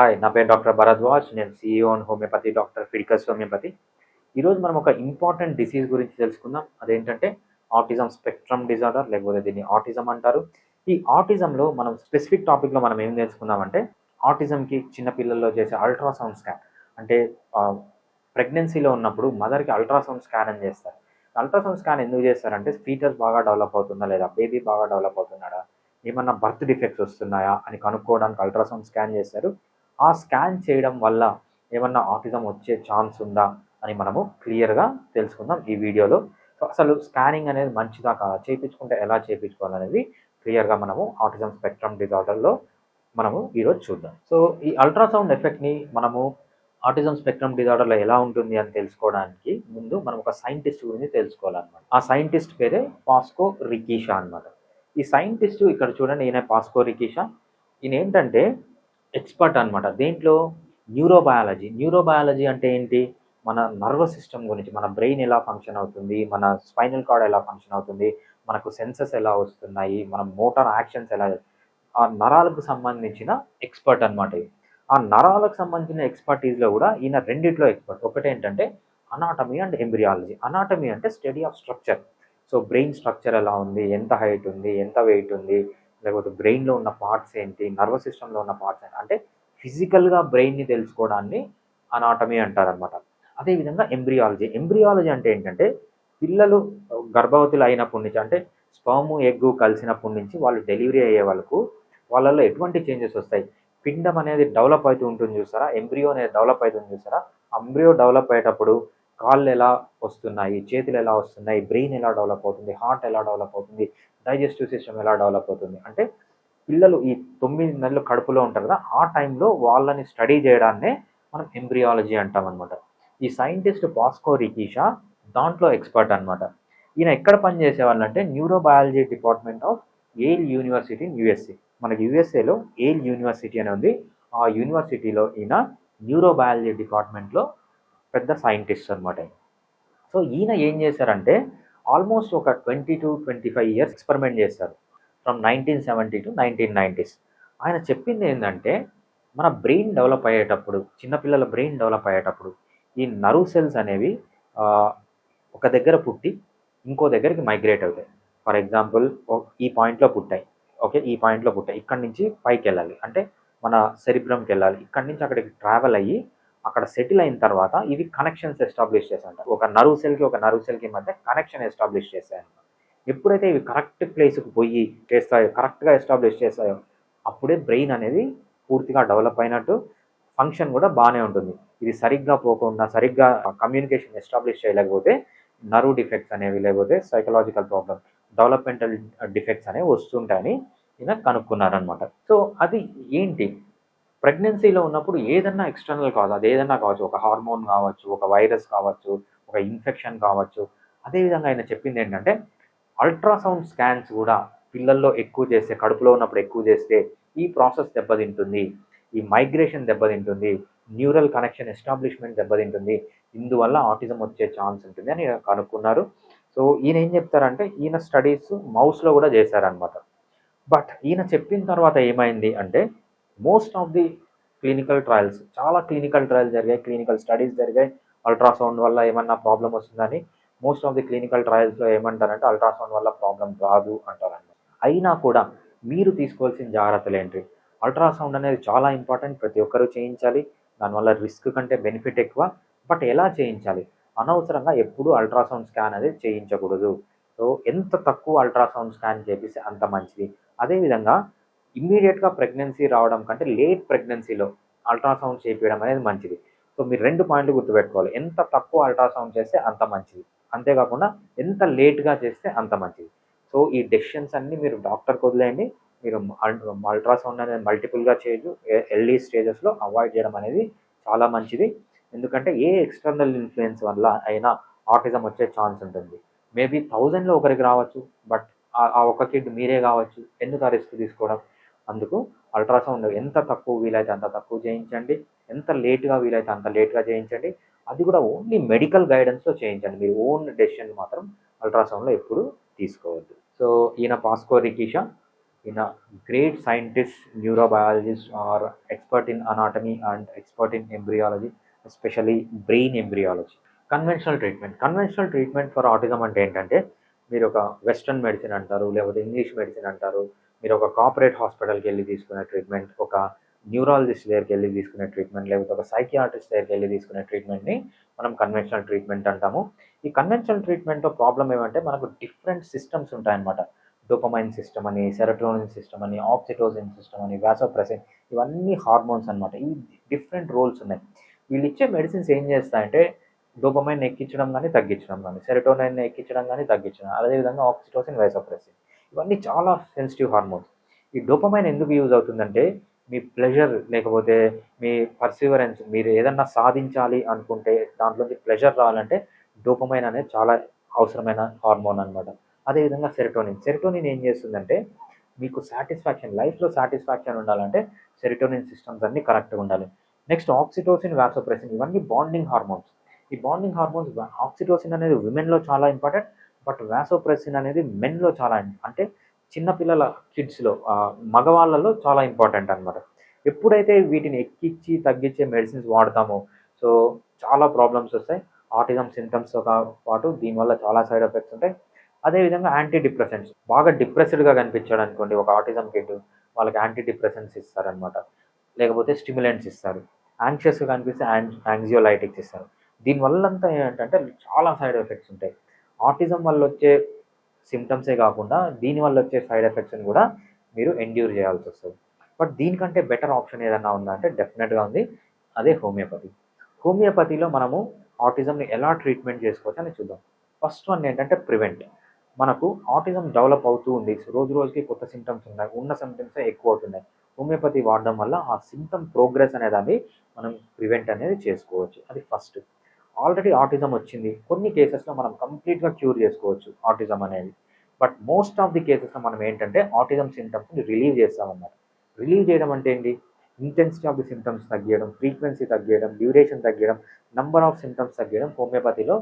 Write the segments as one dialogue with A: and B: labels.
A: Hi నా పేరు doctor Bharadwaj. నేను సిఇఓ అండ్ హోమియోపతి డాక్టర్ ఫిడికస్ హోమియోపతి ఈరోజు మనం ఒక ఇంపార్టెంట్ డిసీజ్ గురించి తెలుసుకుందాం. అదేంటంటే ఆటిజం స్పెక్ట్రమ్ డిజార్డర్ లేకపోతే దీన్ని ఆటిజం అంటారు. ఈ ఆటిజంలో మనం స్పెసిఫిక్ టాపిక్లో మనం ఏం తెలుసుకుందామంటే ఆటిజంకి చిన్నపిల్లల్లో చేసే అల్ట్రాసౌండ్ స్కాన్. అంటే ప్రెగ్నెన్సీలో ఉన్నప్పుడు మదర్కి అల్ట్రాసౌండ్ స్కాన్ అని చేస్తారు. అల్ట్రాసౌండ్ స్కాన్ ఎందుకు చేస్తారంటే ఫీటర్స్ బాగా డెవలప్ అవుతుందా లేదా బేబీ బాగా డెవలప్ అవుతున్నాడా ఏమన్నా బర్త్ డిఫెక్ట్స్ వస్తున్నాయా అని కనుక్కోవడానికి అల్ట్రాసౌండ్ స్కాన్ చేస్తారు. ఆ స్కాన్ చేయడం వల్ల ఏమన్నా ఆటిజం వచ్చే ఛాన్స్ ఉందా అని మనము క్లియర్గా తెలుసుకుందాం ఈ వీడియోలో. సో అసలు స్కానింగ్ అనేది మంచిదా కాదా? చేయించుకుంటే ఎలా చేయించుకోవాలనేది క్లియర్గా మనము ఆటిజం స్పెక్ట్రమ్ డిజార్డర్లో మనము ఈరోజు చూద్దాం. సో ఈ అల్ట్రాసౌండ్ ఎఫెక్ట్ని మనము ఆటిజం స్పెక్ట్రమ్ డిజార్డర్లో ఎలా ఉంటుంది అని తెలుసుకోవడానికి ముందు మనం ఒక సైంటిస్ట్ గురించి తెలుసుకోవాలన్నమాట. ఆ సైంటిస్ట్ పేరే పాస్కో రికీషా అన్నమాట. ఈ సైంటిస్ట్ ఇక్కడ చూడండి ఈయన పాస్కో రికీషా. ఈయన ఏంటంటే ఎక్స్పర్ట్ అన్నమాట. దేంట్లో? న్యూరోబయాలజీ. న్యూరోబయాలజీ అంటే ఏంటి? మన నర్వస్ సిస్టమ్ గురించి మన బ్రెయిన్ ఎలా ఫంక్షన్ అవుతుంది? మన స్పైనల్ కార్డ్ ఎలా ఫంక్షన్ అవుతుంది? మనకు సెన్సెస్ ఎలా వస్తున్నాయి? మన మోటార్ యాక్షన్స్ ఎలా ఆ నరాలకు సంబంధించిన ఎక్స్పర్ట్ అనమాట ఇది ఆ నరాలకు సంబంధించిన ఎక్స్పర్టీస్లో కూడా ఈయన రెండిట్లో ఎక్స్పర్ట్. ఒకటి ఏంటంటే అనాటమీ అండ్ ఎంబ్రియాలజీ. అనాటమీ అంటే study of structure. So brain structure ఎలా ఉంది? ఎంత హైట్ ఉంది? ఎంత వెయిట్ ఉంది? లేకపోతే బ్రెయిన్లో ఉన్న పార్ట్స్ ఏంటి నర్వస్ సిస్టంలో ఉన్న పార్ట్స్ ఏంటి అంటే ఫిజికల్గా బ్రెయిన్ని తెలుసుకోవడాన్ని అనాటమీ అంటారనమాట అదేవిధంగా ఎంబ్రియాలజీ ఎంబ్రియాలజీ అంటే ఏంటంటే పిల్లలు గర్భవతులు అయినప్పటి నుంచి అంటే స్పర్మ్ ఎగ్గు కలిసినప్పటి నుంచి వాళ్ళు డెలివరీ అయ్యే వాళ్ళకు వాళ్ళల్లో ఎటువంటి చేంజెస్ వస్తాయి? పిండం అనేది డెవలప్ అవుతూ ఉంటుంది చూసారా? ఎంబ్రియో అనేది డెవలప్ అవుతుంది చూసారా? ఎంబ్రియో డెవలప్ అయ్యేటప్పుడు కాళ్ళు ఎలా వస్తున్నాయి చేతులు ఎలా వస్తున్నాయి బ్రెయిన్ ఎలా డెవలప్ అవుతుంది హార్ట్ ఎలా డెవలప్ అవుతుంది డైజెస్టివ్ సిస్టమ్ ఎలా డెవలప్ అవుతుంది. అంటే పిల్లలు ఈ తొమ్మిది నెలలు కడుపులో ఉంటారు కదా ఆ టైంలో వాళ్ళని స్టడీ చేయడాన్నే మనం ఎంబ్రియాలజీ అంటాం అనమాట ఈ సైంటిస్ట్ పాస్కో రికీషా దాంట్లో ఎక్స్పర్ట్ అనమాట ఈయన ఎక్కడ పనిచేసేవాళ్ళు అంటే neurobiology department of Yale university in USA. మనకి యుఎస్ఏలో ఏల్ యూనివర్సిటీ అని ఉంది. ఆ యూనివర్సిటీలో ఈయన న్యూరోబయాలజీ డిపార్ట్మెంట్లో పెద్ద సైంటిస్ట్ అనమాట సో ఈయన ఏం చేశారంటే ఆల్మోస్ట్ ఒక twenty to twenty five years experiment చేశారు. From nineteen seventy to nineteen nineties ఆయన చెప్పింది ఏంటంటే మన బ్రెయిన్ డెవలప్ అయ్యేటప్పుడు చిన్నపిల్లల బ్రెయిన్ డెవలప్ అయ్యేటప్పుడు ఈ నర్వ్ సెల్స్ అనేవి ఒక దగ్గర పుట్టి ఇంకో దగ్గరికి మైగ్రేట్ అవుతాయి. ఫర్ ఎగ్జాంపుల్ ఈ పాయింట్లో పుట్టాయి. ఓకే ఈ పాయింట్లో పుట్టాయి. ఇక్కడి నుంచి పైకి వెళ్ళాలి. అంటే మన సెరిబ్రమ్కి వెళ్ళాలి. ఇక్కడి నుంచి అక్కడికి ట్రావెల్ అయ్యి అక్కడ సెటిల్ అయిన తర్వాత ఇవి కనెక్షన్స్ ఎస్టాబ్లిష్ చేశాయంట. ఒక నర్వ్ సెల్కి ఒక నర్వ్ సెల్కి మధ్య కనెక్షన్ ఎస్టాబ్లిష్ చేశాను ఎప్పుడైతే ఇవి కరెక్ట్ ప్లేస్కి పోయి చేస్తాయో కరెక్ట్గా ఎస్టాబ్లిష్ చేస్తాయో అప్పుడే బ్రెయిన్ అనేది పూర్తిగా డెవలప్ అయినట్టు ఫంక్షన్ కూడా బాగానే ఉంటుంది. ఇది సరిగ్గా పోకుండా సరిగ్గా కమ్యూనికేషన్ ఎస్టాబ్లిష్ చేయలేకపోతే నర్వ్ డిఫెక్ట్స్ అనేవి లేకపోతే సైకలాజికల్ ప్రాబ్లమ్ డెవలప్మెంటల్ డిఫెక్ట్స్ అనేవి వస్తుంటాయని ఈయన కనుక్కున్నారనమాట సో అది ఏంటి? ప్రెగ్నెన్సీలో ఉన్నప్పుడు ఏదన్నా ఎక్స్టర్నల్ కాజ్ అది ఏదన్నా కావచ్చు ఒక హార్మోన్ కావచ్చు ఒక వైరస్ కావచ్చు ఒక ఇన్ఫెక్షన్ కావచ్చు అదేవిధంగా ఆయన చెప్పింది ఏంటంటే అల్ట్రాసౌండ్ స్కాన్స్ కూడా పిల్లల్లో ఎక్కువ చేస్తే కడుపులో ఉన్నప్పుడు ఎక్కువ చేస్తే ఈ ప్రాసెస్ దెబ్బతింటుంది ఈ మైగ్రేషన్ దెబ్బతింటుంది న్యూరల్ కనెక్షన్ ఎస్టాబ్లిష్మెంట్ దెబ్బతింటుంది ఇందువల్ల ఆటిజం వచ్చే ఛాన్స్ ఉంటుంది అని కనుక్కున్నారు. సో ఈయన ఏం చెప్తారంటే ఈయన స్టడీస్ మౌస్లో కూడా చేశారనమాట బట్ ఈయన చెప్పిన తర్వాత ఏమైంది అంటే most of the clinical trials చాలా క్లినికల్ ట్రయల్స్ జరిగాయి క్లినికల్ స్టడీస్ జరిగాయి. అల్ట్రాసౌండ్ వల్ల ఏమన్నా ప్రాబ్లం వస్తుందని మోస్ట్ ఆఫ్ ది క్లినికల్ ట్రయల్స్లో ఏమంటారంటే అల్ట్రాసౌండ్ వల్ల ప్రాబ్లం రాదు అంటారన్నమాట అయినా కూడా మీరు తీసుకోవాల్సిన జాగ్రత్తలు ఏంటి? అల్ట్రాసౌండ్ అనేది చాలా ఇంపార్టెంట్ ప్రతి ఒక్కరూ చేయించాలి. దానివల్ల రిస్క్ కంటే బెనిఫిట్ ఎక్కువ. బట్ ఎలా చేయించాలి? అనవసరంగా ఎప్పుడూ అల్ట్రాసౌండ్ స్కాన్ అనేది చేయించకూడదు. సో ఎంత తక్కువ అల్ట్రాసౌండ్ స్కాన్ చేపిస్తే అంత మంచిది. అదేవిధంగా ఇమ్మీడియట్గా ప్రెగ్నెన్సీ రావడం కంటే లేట్ ప్రెగ్నెన్సీలో అల్ట్రాసౌండ్ చేపించడం అనేది మంచిది. సో మీరు రెండు పాయింట్లు గుర్తుపెట్టుకోవాలి. ఎంత తక్కువ అల్ట్రాసౌండ్ చేస్తే అంత మంచిది. అంతేకాకుండా ఎంత లేట్గా చేస్తే అంత మంచిది. సో ఈ డెసిషన్స్ అన్నీ మీరు డాక్టర్కి వదిలేయండి. మీరు అల్ట్రాసౌండ్ అనేది మల్టిపుల్గా చేయొచ్చు ఎర్లీ స్టేజెస్లో అవాయిడ్ చేయడం అనేది చాలా మంచిది. ఎందుకంటే ఏ ఎక్స్టర్నల్ ఇన్ఫ్లుయెన్స్ వల్ల అయినా ఆటిజం వచ్చే ఛాన్స్ ఉంటుంది. మేబీ థౌజండ్లో ఒకరికి రావచ్చు. బట్ ఆ ఒక కిడ్ మీరే కావచ్చు. ఎందుకు ఆ రిస్క్ తీసుకోవడం? అందుకు అల్ట్రాసౌండ్ ఎంత తక్కువ వీలైతే అంత తక్కువ చేయించండి. ఎంత లేట్గా వీలైతే అంత లేట్గా చేయించండి. అది కూడా ఓన్లీ మెడికల్ గైడెన్స్లో చేయించండి. మీరు ఓన్ డెసిషన్ మాత్రం అల్ట్రాసౌండ్లో ఎప్పుడు తీసుకోవద్దు. సో ఈయన పాస్కో రికీషా ఈయన great scientist neurobiologist are expert in anatomy and expert in embryology especially brain embryology. Conventional treatment. Conventional treatment for autism అంటే ఏంటంటే మీరు ఒక వెస్ట్రన్ మెడిసిన్ అంటారు లేకపోతే ఇంగ్లీష్ మెడిసిన్ అంటారు మీరు ఒక కార్పొరేట్ హాస్పిటల్కి వెళ్ళి తీసుకునే ట్రీట్మెంట్ ఒక న్యూరాలజిస్ట్ దగ్గరికి వెళ్ళి తీసుకునే ట్రీట్మెంట్ లేకపోతే ఒక సైకియాట్రిస్ట్ దగ్గరికి వెళ్ళి తీసుకునే ట్రీట్మెంట్ని మనం కన్వెన్షనల్ ట్రీట్మెంట్ అంటాము. ఈ కన్వెన్షనల్ ట్రీట్మెంట్లో ప్రాబ్లం ఏమంటే మనకు డిఫరెంట్ సిస్టమ్స్ ఉంటాయన్నమాట. డోపమైన్ సిస్టమ్ అని సెరటోనిన్ సిస్టమ్ అని ఆక్సిటోసిన్ సిస్టమ్ అని వ్యాసోప్రెసిన్ ఇవన్నీ హార్మోన్స్ అనమాట ఈ డిఫరెంట్ రోల్స్ ఉన్నాయి. వీళ్ళు ఇచ్చే మెడిసిన్స్ ఏం చేస్తాయంటే డోపమైన్ ఎక్కించడం కానీ తగ్గించడం కానీ సెరటోనైన్ ఎక్కించడం కానీ తగ్గించడం అదేవిధంగా ఆక్సిటోసిన్ వైసోప్రెసిన్ ఇవన్నీ చాలా సెన్సిటివ్ హార్మోన్స్ ఈ డోపమైన్ ఎందుకు యూజ్ అవుతుందంటే మీ ప్లెజర్ లేకపోతే మీ పర్సివరెన్స్ మీరు ఏదన్నా సాధించాలి అనుకుంటే దాంట్లోంచి ప్లెజర్ రావాలంటే డోపమైన్ అనేది చాలా అవసరమైన హార్మోన్ అనమాట అదేవిధంగా సెరటోనిన్ సెరటోనిన్ ఏం చేస్తుందంటే మీకు సాటిస్ఫాక్షన్ లైఫ్లో సాటిస్ఫాక్షన్ ఉండాలంటే సెరటోనిన్ సిస్టమ్స్ అన్నీ కరెక్ట్గా ఉండాలి. నెక్స్ట్ ఆక్సిటోసిన్ వ్యాసోప్రెసిన్ ఇవన్నీ బాండింగ్ హార్మోన్స్ ఈ బాండింగ్ హార్మోన్స్ ఆక్సిటోసిన్ అనేది విమెన్లో చాలా ఇంపార్టెంట్ బట్ వ్యాసోప్రెసిన్ అనేది మెన్లో చాలా అంటే చిన్నపిల్లల కిడ్స్లో మగవాళ్ళలో చాలా ఇంపార్టెంట్ అనమాట ఎప్పుడైతే వీటిని ఎక్కించి తగ్గించే మెడిసిన్స్ వాడతామో సో చాలా ప్రాబ్లమ్స్ వస్తాయి. ఆటిజం సింటమ్స్తో పాటు దీనివల్ల చాలా సైడ్ ఎఫెక్ట్స్ ఉంటాయి. అదేవిధంగా యాంటీ డిప్రెసెంట్స్ బాగా డిప్రెస్డ్గా కనిపించాడు అనుకోండి ఒక ఆటిజం కిడ్ వాళ్ళకి యాంటీ డిప్రెసెంట్స్ ఇస్తారనమాట లేకపోతే స్టిమ్యులెంట్స్ ఇస్తారు. యాంగ్షియస్గా కనిపిస్తే యాంగ్జియోలైటిక్స్ ఇస్తారు. దీనివల్లంతా ఏంటంటే చాలా సైడ్ ఎఫెక్ట్స్ ఉంటాయి. ఆటిజం వల్ల వచ్చే సిమ్టమ్సే కాకుండా దీనివల్ల వచ్చే సైడ్ ఎఫెక్ట్స్ని కూడా మీరు ఎండ్యూర్ చేయాల్సి వస్తుంది. బట్ దీనికంటే బెటర్ ఆప్షన్ ఏదన్నా ఉందా అంటే డెఫినెట్గా ఉంది. అదే హోమియోపతి హోమియోపతిలో మనము ఆటిజంని ఎలా ట్రీట్మెంట్ చేసుకోవచ్చు అని చూద్దాం. ఫస్ట్ వన్ ఏంటంటే ప్రివెంట్ మనకు ఆటిజం డెవలప్ అవుతూ ఉంది. రోజు రోజుకి కొత్త సిమ్టమ్స్ ఉన్నాయి. ఉన్న సిమ్టమ్సే ఎక్కువ అవుతున్నాయి. హోమియోపతి వాడడం వల్ల ఆ సిమ్టమ్ ప్రోగ్రెస్ అనేదాన్ని మనం ప్రివెంట్ అనేది చేసుకోవచ్చు. అది ఫస్ట్ ఆల్రెడీ ఆటిజం వచ్చింది. కొన్ని కేసెస్లో మనం కంప్లీట్గా క్యూర్ చేసుకోవచ్చు ఆటిజం అనేది. బట్ మోస్ట్ ఆఫ్ ది కేసెస్లో మనం ఏంటంటే ఆటిజం సిమ్టమ్స్ని రిలీవ్ చేస్తామన్నమాట. రిలీవ్ చేయడం అంటే ఏంటి? ఇంటెన్సిటీ ఆఫ్ ది సిమ్టమ్స్ తగ్గించడం ఫ్రీక్వెన్సీ తగ్గించడం డ్యూరేషన్ తగ్గడం నంబర్ ఆఫ్ సిమ్టమ్స్ తగ్గడం హోమియోపతిలో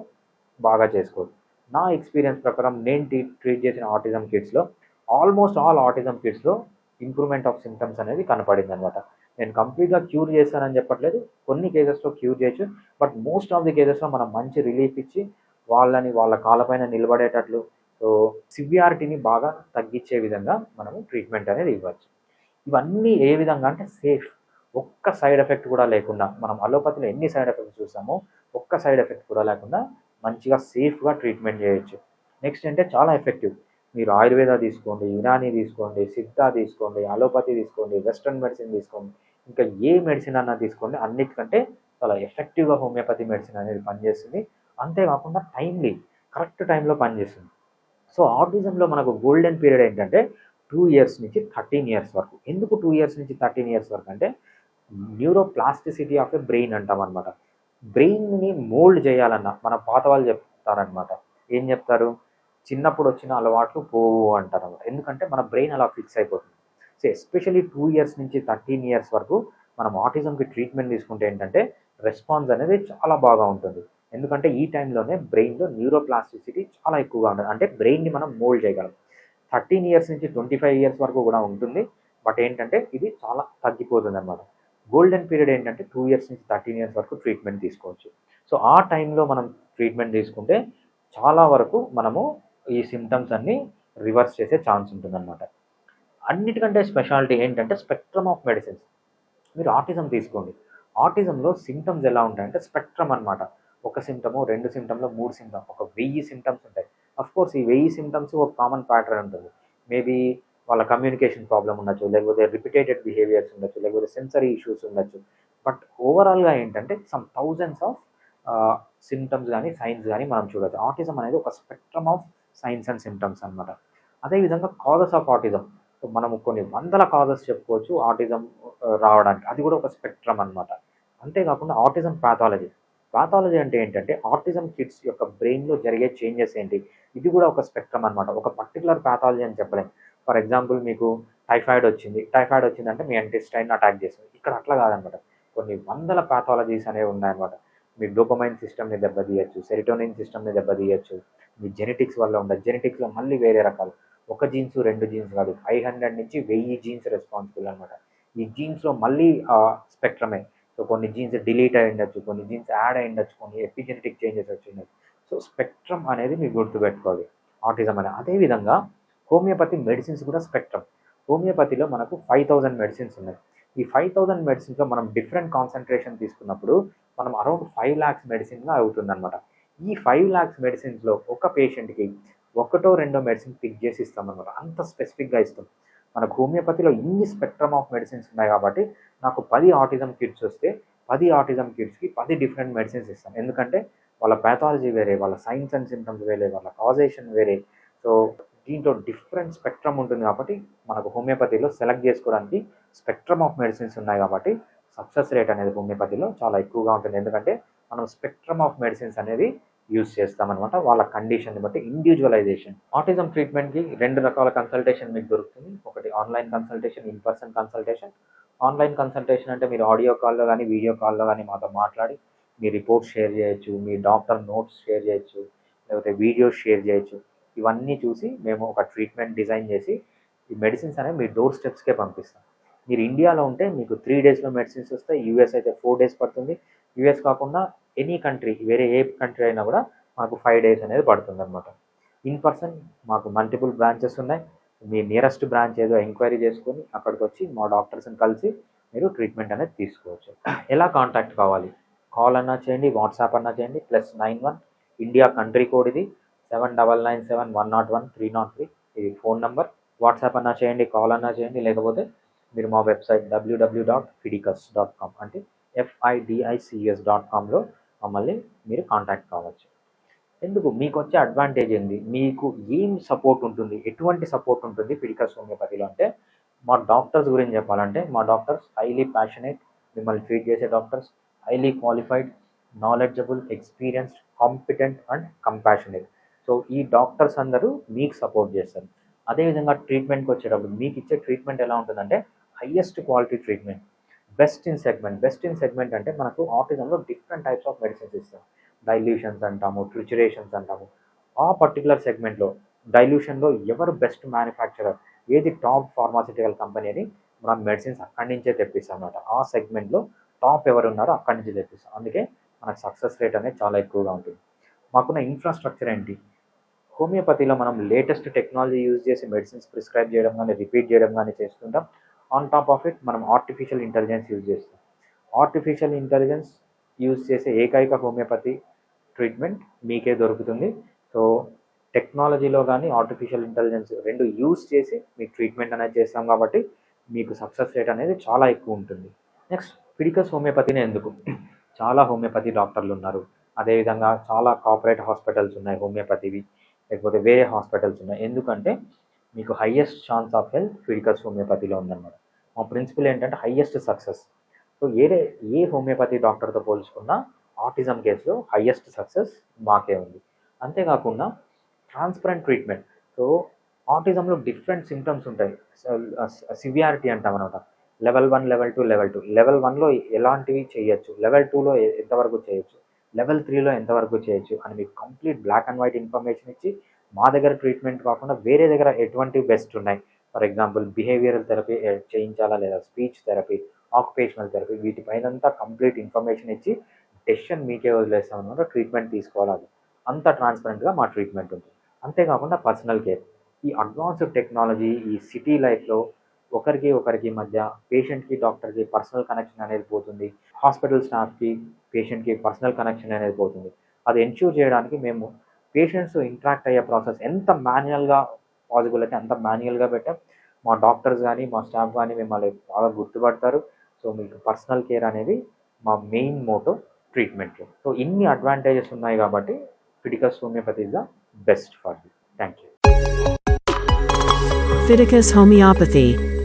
A: బాగా చేసుకోవచ్చు నా ఎక్స్పీరియన్స్ ప్రకారం నేను ట్రీట్ ట్రీట్ చేసిన ఆటిజం కిడ్స్లో ఆల్మోస్ట్ ఆల్ ఆటిజం కిడ్స్లో ఇంప్రూవ్మెంట్ ఆఫ్ సిమ్టమ్స్ అనేది కనపడింది అనమాట నేను కంప్లీట్గా క్యూర్ చేశానని చెప్పట్లేదు. కొన్ని కేసెస్లో క్యూర్ చేయొచ్చు. బట్ మోస్ట్ ఆఫ్ ది కేసెస్లో మనం మంచి రిలీఫ్ ఇచ్చి వాళ్ళని వాళ్ళ కాళ్ళపైన నిలబడేటట్లు సో సివియారిటీని బాగా తగ్గించే విధంగా మనము ట్రీట్మెంట్ అనేది ఇవ్వచ్చు. ఇవన్నీ ఏ విధంగా అంటే సేఫ్. ఒక్క సైడ్ ఎఫెక్ట్ కూడా లేకుండా మనం అలోపతిలో ఎన్ని సైడ్ ఎఫెక్ట్స్ చూసామో ఒక్క సైడ్ ఎఫెక్ట్ కూడా లేకుండా మంచిగా సేఫ్గా ట్రీట్మెంట్ చేయొచ్చు. నెక్స్ట్ అంటే చాలా ఎఫెక్టివ్. మీరు ఆయుర్వేద తీసుకోండి యునానీ తీసుకోండి సిద్ధా తీసుకోండి అలోపతి తీసుకోండి వెస్ట్రన్ మెడిసిన్ తీసుకోండి. ఇంకా ఏ మెడిసిన్ అన్నా తీసుకోండి. అన్నిటికంటే చాలా ఎఫెక్టివ్గా హోమియోపతి మెడిసిన్ అనేది పనిచేస్తుంది. అంతేకాకుండా టైంలీ కరెక్ట్ టైంలో పనిచేస్తుంది. సో ఆటిజంలో మనకు గోల్డెన్ పీరియడ్ ఏంటంటే టూ ఇయర్స్ నుంచి థర్టీన్ ఇయర్స్ వరకు. ఎందుకు టూ ఇయర్స్ నుంచి థర్టీన్ ఇయర్స్ వరకు అంటే న్యూరోప్లాస్టిసిటీ ఆఫ్ ఎ బ్రెయిన్ అంటాం అనమాట బ్రెయిన్ని మోల్డ్ చేయాలన్న మన పాత వాళ్ళు చెప్తారనమాట ఏం చెప్తారు? చిన్నప్పుడు వచ్చిన అలవాట్లు పోవు అంటారు అనమాట ఎందుకంటే మన బ్రెయిన్ అలా ఫిక్స్ అయిపోతుంది. సో ఎస్పెషలీ టూ ఇయర్స్ నుంచి థర్టీన్ ఇయర్స్ వరకు మనం ఆటిజంకి ట్రీట్మెంట్ తీసుకుంటే ఏంటంటే రెస్పాన్స్ అనేది చాలా బాగా ఉంటుంది. ఎందుకంటే ఈ టైంలోనే బ్రెయిన్లో న్యూరోప్లాస్టిసిటీ చాలా ఎక్కువగా ఉంటుంది. అంటే బ్రెయిన్ని మనం మోల్డ్ చేయగలం. థర్టీన్ ఇయర్స్ నుంచి ట్వంటీ ఫైవ్ ఇయర్స్ వరకు కూడా ఉంటుంది. బట్ ఏంటంటే ఇది చాలా తగ్గిపోతుంది అనమాట గోల్డెన్ పీరియడ్ ఏంటంటే టూ ఇయర్స్ నుంచి థర్టీన్ ఇయర్స్ వరకు ట్రీట్మెంట్ తీసుకోవచ్చు. సో ఆ టైంలో మనం ట్రీట్మెంట్ తీసుకుంటే చాలా వరకు మనము ఈ సిమ్టమ్స్ అన్నీ రివర్స్ చేసే ఛాన్స్ ఉంటుందన్నమాట. అన్నిటికంటే స్పెషాలిటీ ఏంటంటే స్పెక్ట్రమ్ ఆఫ్ మెడిసిన్స్ మీరు ఆటిజం తీసుకోండి. ఆటిజంలో సిమ్టమ్స్ ఎలా ఉంటాయంటే స్పెక్ట్రమ్ అనమాట ఒక సిమ్టము రెండు సిమ్టమ్లో మూడు సిమ్టమ్ ఒక వెయ్యి సిమ్టమ్స్ ఉంటాయి. అఫ్ కోర్స్ ఈ వెయ్యి సిమ్టమ్స్ ఒక కామన్ ప్యాటర్న్ ఉంటుంది. మేబీ వాళ్ళ కమ్యూనికేషన్ ప్రాబ్లం ఉండొచ్చు లేకపోతే రిపిటేటెడ్ బిహేవియర్స్ ఉండొచ్చు లేకపోతే సెన్సరీ ఇష్యూస్ ఉండొచ్చు. బట్ ఓవరాల్గా ఏంటంటే సమ్ థౌజండ్స్ ఆఫ్ సిమ్టమ్స్ కానీ సైన్స్ కానీ మనం చూడవచ్చు ఆటిజం అనేది ఒక spectrum of signs and symptoms అనమాట అదేవిధంగా కాజెస్ ఆఫ్ ఆటిజం సో మనము కొన్ని వందల కాజెస్ చెప్పుకోవచ్చు ఆటిజం uh, రావడానికి. అది కూడా ఒక స్పెక్ట్రమ్ అనమాట అంతేకాకుండా ఆటిజం పాథాలజీ పాథాలజీ అంటే ఏంటంటే ఆర్టిజం కిడ్స్ యొక్క బ్రెయిన్లో జరిగే చేంజెస్ ఏంటి? ఇది కూడా ఒక స్పెక్ట్రమ్ అనమాట ఒక పర్టికులర్ పాథాలజీ అని చెప్పలేము ఫర్ ఎగ్జాంపుల్ మీకు టైఫాయిడ్ వచ్చింది. టైఫాయిడ్ వచ్చిందంటే మీ ఎంటెస్టైన్ అటాక్ చేస్తుంది. ఇక్కడ అట్లా కాదనమాట కొన్ని వందల పాథాలజీస్ అనేవి ఉన్నాయన్నమాట. మీ డోపమైన్ సిస్టమ్ని దెబ్బతీయచ్చు సెరిటోనిన్ సిస్టమ్ని దెబ్బతీయచ్చు. మీ జెనెటిక్స్ వల్ల ఉండదు జెనెటిక్స్లో మళ్ళీ వేరే రకాలు. ఒక జీన్స్ రెండు జీన్స్ కాదు. ఫైవ్ హండ్రెడ్ నుంచి వెయ్యి జీన్స్ రెస్పాన్సిబుల్ అనమాట ఈ జీన్స్లో మళ్ళీ స్పెక్ట్రమే సో కొన్ని జీన్స్ డిలీట్ అయి ఉండొచ్చు కొన్ని జీన్స్ యాడ్ అయి ఉండొచ్చు కొన్ని ఎపిజెనెటిక్ చేంజెస్ వచ్చి ఉండొచ్చు. సో స్పెక్ట్రమ్ అనేది మీరు గుర్తుపెట్టుకోవాలి. ఆటిజం అనే. అదేవిధంగా హోమియోపతి మెడిసిన్స్ కూడా స్పెక్ట్రమ్ హోమియోపతిలో మనకు ఫైవ్ థౌజండ్ మెడిసిన్స్ ఉన్నాయి. ఈ ఫైవ్ థౌజండ్ మెడిసిన్స్లో మనం డిఫరెంట్ కాన్సన్ట్రేషన్ తీసుకున్నప్పుడు మనం అరౌండ్ ఫైవ్ ల్యాక్స్ మెడిసిన్గా అవుతుందన్నమాట. ఈ ఫైవ్ ల్యాక్స్ మెడిసిన్స్లో ఒక పేషెంట్కి ఒకటో రెండో మెడిసిన్ పిక్ చేసి ఇస్తాం అనమాట అంత స్పెసిఫిక్గా ఇస్తాం. మనకు హోమియోపతిలో ఇన్ని స్పెక్ట్రమ్ ఆఫ్ మెడిసిన్స్ ఉన్నాయి కాబట్టి నాకు పది ఆటిజం కిడ్స్ వస్తే పది ఆటిజం కిడ్స్కి పది డిఫరెంట్ మెడిసిన్స్ ఇస్తాం. ఎందుకంటే వాళ్ళ ప్యాథాలజీ వేరే వాళ్ళ సైన్స్ అండ్ సిమ్టమ్స్ వేరే వాళ్ళ కాజేషన్ వేరే. సో దీంట్లో డిఫరెంట్ స్పెక్ట్రమ్ ఉంటుంది కాబట్టి మనకు హోమియోపతిలో సెలెక్ట్ చేసుకోవడానికి స్పెక్ట్రమ్ ఆఫ్ మెడిసిన్స్ ఉన్నాయి కాబట్టి సక్సెస్ రేట్ అనేది హోమియోపతిలో చాలా ఎక్కువగా ఉంటుంది. ఎందుకంటే మనం స్పెక్ట్రమ్ ఆఫ్ మెడిసిన్స్ అనేది యూస్ చేస్తామన్నమాట. వాళ్ళ కండిషన్ని బట్టి ఇండివిజువలైజేషన్ ఆటిజం ట్రీట్మెంట్కి రెండు రకాల కన్సల్టేషన్ మీకు దొరుకుతుంది. ఒకటి online consultation in person consultation online consultation అంటే మీరు ఆడియో కాల్లో కానీ వీడియో కాల్లో కానీ మాతో మాట్లాడి మీ రిపోర్ట్స్ షేర్ చేయొచ్చు మీ డాక్టర్ నోట్స్ షేర్ చేయొచ్చు లేకపోతే వీడియోస్ షేర్ చేయొచ్చు. ఇవన్నీ చూసి మేము ఒక ట్రీట్మెంట్ డిజైన్ చేసి ఈ మెడిసిన్స్ అనేవి మీ డోర్ స్టెప్స్కే పంపిస్తాం. మీరు ఇండియాలో ఉంటే మీకు త్రీ డేస్లో మెడిసిన్స్ వస్తాయి. యూఎస్ అయితే ఫోర్ డేస్ పడుతుంది. యూఎస్ కాకుండా ఎనీ కంట్రీ వేరే ఏ కంట్రీ అయినా కూడా మాకు ఫైవ్ డేస్ అనేది పడుతుంది అనమాట ఇన్ పర్సన్ మాకు మల్టిపుల్ బ్రాంచెస్ ఉన్నాయి. మీ నియరెస్ట్ బ్రాంచ్ ఏదో ఎంక్వైరీ చేసుకొని అక్కడికి వచ్చి మా డాక్టర్స్ని కలిసి మీరు ట్రీట్మెంట్ అనేది తీసుకోవచ్చు. ఎలా కాంటాక్ట్ కావాలి? కాల్ అన్నా చేయండి వాట్సాప్ అన్నా చేయండి plus nine one India country code ఇది. Seven double nine seven one not one three not three ఇది ఫోన్ నెంబర్ వాట్సాప్ అన్నా చేయండి కాల్ అన్నా చేయండి లేకపోతే మీరు మా website W W dot Fidicus dot com అంటే ఎఫ్ఐడిఐసిఎస్ డాట్ కామ్లో మమ్మల్ని మీరు కాంటాక్ట్ కావచ్చు. ఎందుకు? మీకు వచ్చే అడ్వాంటేజ్ ఏంది? మీకు ఏం సపోర్ట్ ఉంటుంది? ఎటువంటి సపోర్ట్ ఉంటుంది పిడికల్స్ హోమియోపతిలో అంటే మా డాక్టర్స్ గురించి చెప్పాలంటే మా డాక్టర్స్ హైలీ ప్యాషనేట్ మిమ్మల్ని ట్రీట్ చేసే doctors highly qualified knowledgeable experienced competent and compassionate so ఈ డాక్టర్స్ అందరూ మీకు సపోర్ట్ చేస్తారు. అదేవిధంగా ట్రీట్మెంట్కి వచ్చేటప్పుడు మీకు ఇచ్చే ట్రీట్మెంట్ ఎలా ఉంటుందంటే highest quality treatment best in segment. Best in segment అంటే మనకు ఆటిజంలో డిఫరెంట్ టైప్స్ ఆఫ్ మెడిసిన్స్ ఇస్తాం. డైల్యూషన్స్ అంటాము ట్రిచురేషన్స్ అంటాము. ఆ పర్టికులర్ సెగ్మెంట్లో డైల్యూషన్లో ఎవరు బెస్ట్ మ్యానుఫ్యాక్చరర్ ఏది టాప్ ఫార్మాసిటికల్ కంపెనీ అని మనం మెడిసిన్స్ అక్కడి నుంచే తెప్పిస్తాం అనమాట ఆ సెగ్మెంట్లో టాప్ ఎవరు ఉన్నారో అక్కడి నుంచి తెప్పిస్తాం. అందుకే మనకు సక్సెస్ రేట్ అనేది చాలా ఎక్కువగా ఉంటుంది. మాకున్న ఇన్ఫ్రాస్ట్రక్చర్ ఏంటి? హోమియోపతిలో మనం లేటెస్ట్ టెక్నాలజీ యూజ్ చేసి మెడిసిన్స్ ప్రిస్క్రైబ్ చేయడం కానీ రిపీట్ చేయడం కానీ చేస్తుంటాం. ఆన్ టాప్ ఆఫ్ ఇట్ మనం ఆర్టిఫిషియల్ ఇంటెలిజెన్స్ యూజ్ చేస్తాం. ఆర్టిఫిషియల్ ఇంటెలిజెన్స్ యూజ్ చేసే ఏకైక హోమియోపతి ట్రీట్మెంట్ మీకే దొరుకుతుంది. సో టెక్నాలజీలో కానీ ఆర్టిఫిషియల్ ఇంటెలిజెన్స్ రెండు యూజ్ చేసి మీకు ట్రీట్మెంట్ అనేది చేస్తాం కాబట్టి మీకు సక్సెస్ రేట్ అనేది చాలా ఎక్కువ ఉంటుంది. నెక్స్ట్ ఫిడికస్ హోమియోపతినే ఎందుకు? చాలా హోమియోపతి డాక్టర్లు ఉన్నారు. అదేవిధంగా చాలా కార్పొరేట్ హాస్పిటల్స్ ఉన్నాయి హోమియోపతివి లేకపోతే వేరే హాస్పిటల్స్ ఉన్నాయి. ఎందుకంటే మీకు హయ్యెస్ట్ ఛాన్స్ ఆఫ్ హెల్త్ ఫిడికల్స్ హోమియోపతిలో ఉందన్నమాట. మా ప్రిన్సిపల్ ఏంటంటే హయ్యెస్ట్ సక్సెస్ సో ఏదే ఏ హోమియోపతి డాక్టర్తో పోల్చుకున్నా ఆటిజం కేసులో హయ్యెస్ట్ సక్సెస్ మాకే ఉంది. అంతేకాకుండా ట్రాన్స్పరెంట్ ట్రీట్మెంట్ సో ఆటిజంలో డిఫరెంట్ సిమ్టమ్స్ ఉంటాయి. సివియారిటీ అంటాం అనమాట level one level two level two level వన్లో ఎలాంటివి చేయొచ్చు? లెవెల్ టూలో ఎంతవరకు చేయొచ్చు? లెవెల్ త్రీలో ఎంతవరకు చేయొచ్చు? అని మీకు complete black and white information ఇచ్చి మా దగ్గర ట్రీట్మెంట్ కాకుండా వేరే దగ్గర ఎటువంటి బెస్ట్ ఉన్నాయి? ఫర్ ఎగ్జాంపుల్ బిహేవియరల్ థెరపీ చేయించాలా లేదా స్పీచ్ థెరపీ ఆక్యుపేషనల్ థెరపీ వీటిపైనంతా కంప్లీట్ ఇన్ఫర్మేషన్ ఇచ్చి డెసిషన్ మీకే వదిలేస్తాం అనమాట ట్రీట్మెంట్ తీసుకోవాలి అంత ట్రాన్స్పరెంట్గా మా ట్రీట్మెంట్ ఉంటుంది. అంతేకాకుండా పర్సనల్ కేర్ ఈ అడ్వాన్స్డ్ టెక్నాలజీ ఈ సిటీ లైఫ్లో ఒకరికి ఒకరికి మధ్య పేషెంట్కి డాక్టర్కి పర్సనల్ కనెక్షన్ అనేది పోతుంది. హాస్పిటల్ స్టాఫ్కి పేషెంట్కి పర్సనల్ కనెక్షన్ అనేది పోతుంది. అది ఎన్ష్యూర్ చేయడానికి మేము పేషెంట్స్ ఇంట్రాక్ట్ అయ్యే ప్రాసెస్ ఎంత మాన్యువల్గా పాసిబుల్ అయితే అంత మాన్యువల్గా పెట్టాం. మా డాక్టర్స్ కానీ మా స్టాఫ్ కానీ మిమ్మల్ని బాగా గుర్తుపడతారు. సో మీకు పర్సనల్ కేర్ అనేది మా మెయిన్ మోటో ట్రీట్మెంట్లో సో ఇన్ని అడ్వాంటేజెస్ ఉన్నాయి కాబట్టి Fiticus homeopathy is the best for you thank you
B: Fiticus Homeopathy.